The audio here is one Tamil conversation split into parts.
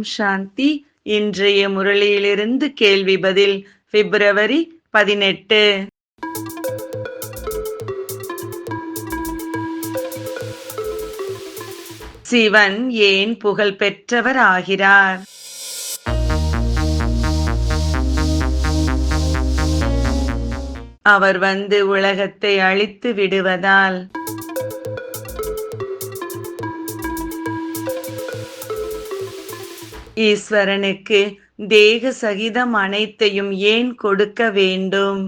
ஓம் சாந்தி. இன்றைய முரளியிலிருந்து கேள்வி பதில் பிப்ரவரி பதினெட்டு. சிவன் ஏன் புகழ் பெற்றவர் ஆகிறார் அவர் வந்து உலகத்தை அழித்து விடுவதால். ஈஸ்வரனுக்கு தேக சகிதம் அனைத்தையும் ஏன் கொடுக்க வேண்டும்?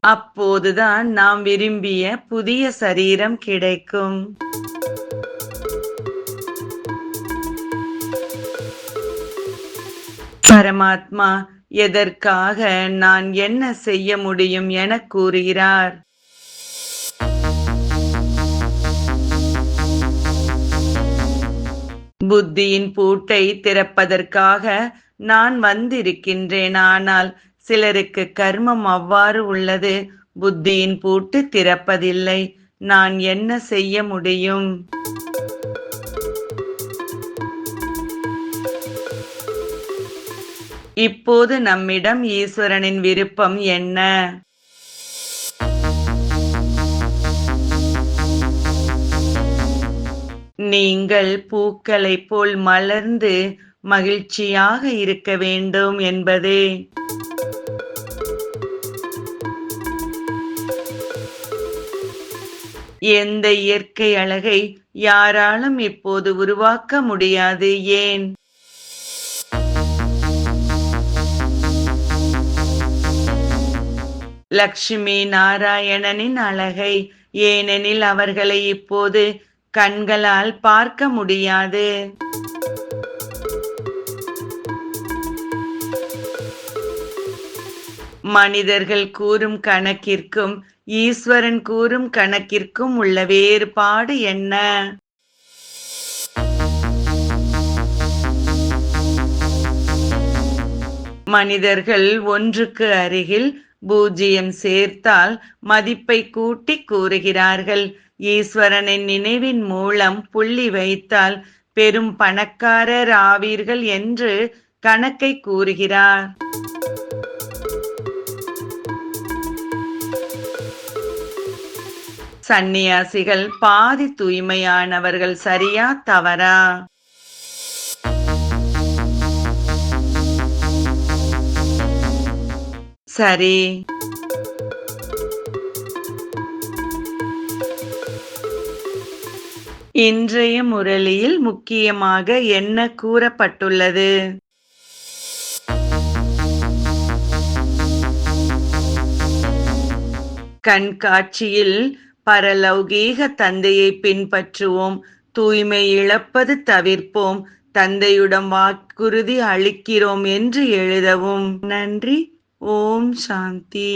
அப்போதுதான் நாம் விரும்பிய புதிய சரீரம் கிடைக்கும். பரமாத்மா எதற்காக நான் என்ன செய்ய முடியும் என கூறுகிறார். புத்தியின் பூட்டை திறப்பதற்காக நான் வந்திருக்கின்றேன் ஆனால் சிலருக்கு கர்மம் அவ்வாறு உள்ளது. புத்தியின் பூட்டு திறப்பதில்லை. நான் என்ன செய்ய முடியும்? இப்போது நம்மிடம் ஈஸ்வரனின் விருப்பம் என்ன? நீங்கள் பூக்களைப் போல் மலர்ந்து மகிழ்ச்சியாக இருக்க வேண்டும் என்பதே. எந்த இயற்கை அழகை யாராலும் இப்போது உருவாக்க முடியாது ஏன்? லக்ஷ்மி நாராயணனின் அழகை ஏனெனில் அவர்களை இப்போது கண்களால் பார்க்க முடியாது. மனிதர்கள் கூறும் கணக்கிற்கும் ஈஸ்வரன் கூறும் கணக்கிற்கும் உள்ள வேறுபாடு என்ன? மனிதர்கள் ஒன்றுக்கு அருகில் பூஜ்ஜியம் சேர்த்தால் மதிப்பை கூட்டி கூறுகிறார்கள். ஈஸ்வரனின் நினைவின் மூலம் புள்ளி வைத்தால் பெரும் பணக்காரர் ஆவீர்கள் என்று கணக்கை கூறுகிறார். சந்நியாசிகள் பாதி தூய்மையானவர்கள் சரியா தவறா? சரி. இன்றைய முரளியில் முக்கியமாக என்ன கூறப்பட்டுள்ளது? கண்காட்சியில் பரலௌகீக தந்தையை பின்பற்றுவோம். தூய்மை இழப்பது தவிர்ப்போம். தந்தையுடன் வாக்குறுதி அளிக்கிறோம் என்று எழுதவும். நன்றி. ஓம் சாந்தி.